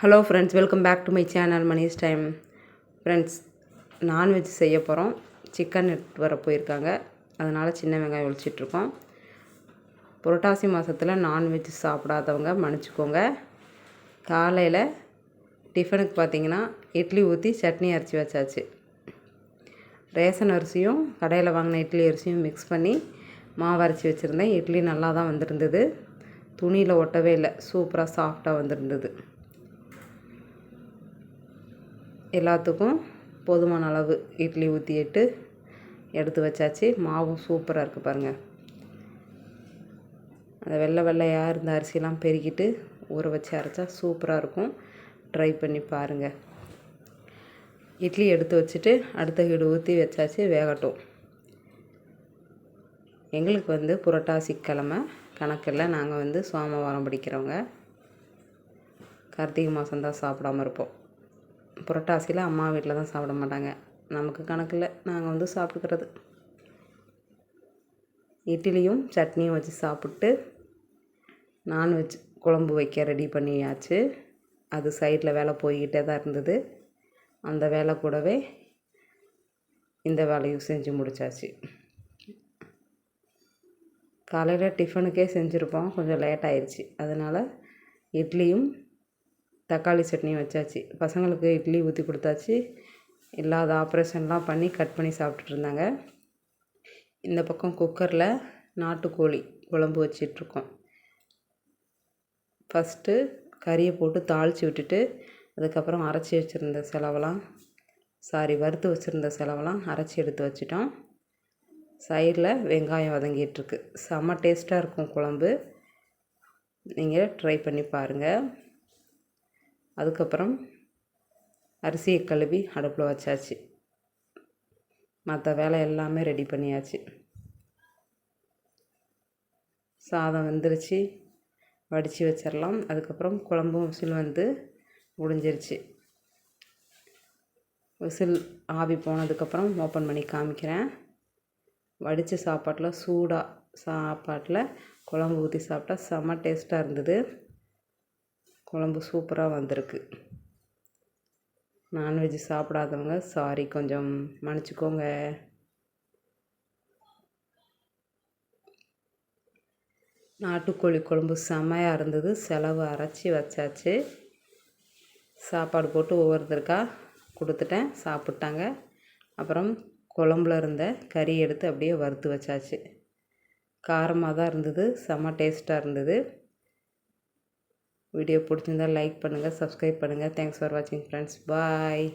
Hello friends welcome back to my channel Mani's time friends non veg செய்ய போகிறோம் chicken எடுத்து வர போயிருக்காங்க. அதனால் சின்ன வெங்காயம் ஒழிச்சிட்ருக்கோம் புரட்டாசி மாதத்தில் நான்வெஜ் சாப்பிடாதவங்க மன்னிச்சிக்கோங்க. காலையில் டிஃபனுக்கு பார்த்தீங்கன்னா இட்லி ஊற்றி சட்னி அரைச்சி வச்சாச்சு. ரேஷன் அரிசியும் கடையில் வாங்கின இட்லி அரிசியும் மிக்ஸ் பண்ணி மாவு அரைச்சி வச்சுருந்தேன். இட்லி நல்லா தான் வந்திருந்தது. துணியில் ஒட்டவே இல்லை. சூப்பராக சாஃப்டாக வந்திருந்தது. எல்லாத்துக்கும் போதுமான அளவு இட்லி ஊற்றிட்டு எடுத்து வச்சாச்சு. மாவும் சூப்பராக இருக்குது பாருங்கள் அந்த வெள்ளை வெள்ளையாக இருந்த அரிசிலாம் பெருக்கிட்டு ஊற வச்சு அரைச்சா சூப்பராக இருக்கும். ட்ரை பண்ணி பாருங்கள் இட்லி எடுத்து வச்சுட்டு அடுத்த வீடு ஊற்றி வச்சாச்சு வேகட்டும். எங்களுக்கு வந்து புரட்டாசி கிழமை கணக்கில் நாங்கள் வந்து சோமவாரம் பிடிக்கிறவங்க. கார்த்திகை மாதம்தான் சாப்பிடாம இருப்போம். புரட்டாசியில் அம்மா வீட்டில் தான் சாப்பிட மாட்டாங்க. நமக்கு கணக்கில் நாங்கள் வந்து சாப்பிட்டுக்கிறது. இட்லியும் சட்னியும் வச்சு சாப்பிட்டு நான்வெஜ் குழம்பு வைக்க ரெடி பண்ணியாச்சு. அது சைடில் வேலை போய்கிட்டே தான் இருந்தது. அந்த வேலை கூடவே இந்த வேலையும் செஞ்சு முடித்தாச்சு காலையில் டிஃபனுக்கே செஞ்சுருப்போம். கொஞ்சம் லேட் ஆயிடுச்சு அதனால் இட்லியும் தக்காளி சட்னியும் வச்சாச்சு. பசங்களுக்கு இட்லி ஊற்றி கொடுத்தாச்சு. இல்லாத ஆப்ரேஷன்லாம் பண்ணி கட் பண்ணி சாப்பிட்டுட்டு இருந்தாங்க. இந்த பக்கம் குக்கரில் நாட்டுக்கோழி குழம்பு வச்சிட்ருக்கோம். ஃபஸ்ட்டு கறியை போட்டு தாளித்து விட்டுட்டு அதுக்கப்புறம் அரைச்சி வச்சுருந்த செலவெல்லாம் சாரி வறுத்து வச்சுருந்த செலவெல்லாம் அரைச்சி எடுத்து வச்சிட்டோம். சைடில் வெங்காயம் வதங்கிட்டுருக்கு செம்ம டேஸ்ட்டாக இருக்கும் குழம்பு. நீங்கள் ட்ரை பண்ணி பாருங்கள் அதுக்கப்புறம் அரிசியை கழுவி அடுப்பில் வச்சாச்சு. மற்ற வேலை எல்லாமே ரெடி பண்ணியாச்சு. சாதம் வெந்துருச்சு. வடித்து வச்சிடலாம். அதுக்கப்புறம் குழம்பும் விசில் வந்து முடிஞ்சிருச்சு. விசில் ஆவி போனதுக்கப்புறம் ஓப்பன் பண்ணி காமிக்கிறேன். வடித்த சாப்பாட்டில் சூடாக சாப்பாட்டில் குழம்பு ஊற்றி சாப்பிட்டா செம்ம டேஸ்ட்டாக இருந்தது. குழம்பு சூப்பராக வந்திருக்கு. நான்வெஜ் சாப்பிடாதவங்க சாரி கொஞ்சம் மன்னிச்சிக்கோங்க. நாட்டுக்கோழி குழம்பு செம்மையாக இருந்தது. செலவு அரைச்சி வச்சாச்சு. சாப்பாடு போட்டு ஒவ்வொருத்தருக்கா கொடுத்துட்டேன் சாப்பிட்டாங்க. அப்புறம் குழம்புல இருந்த கறி எடுத்து அப்படியே வறுத்து வச்சாச்சு. காரமாக தான் இருந்தது செம்ம டேஸ்ட்டாக இருந்தது. வீடியோ பிடிச்சிருந்தால் லைக் பண்ணுங்கள் சப்ஸ்கிரைப் பண்ணுங்கள் தேங்க்ஸ் ஃபார் வாட்சிங் ஃப்ரெண்ட்ஸ் பாய்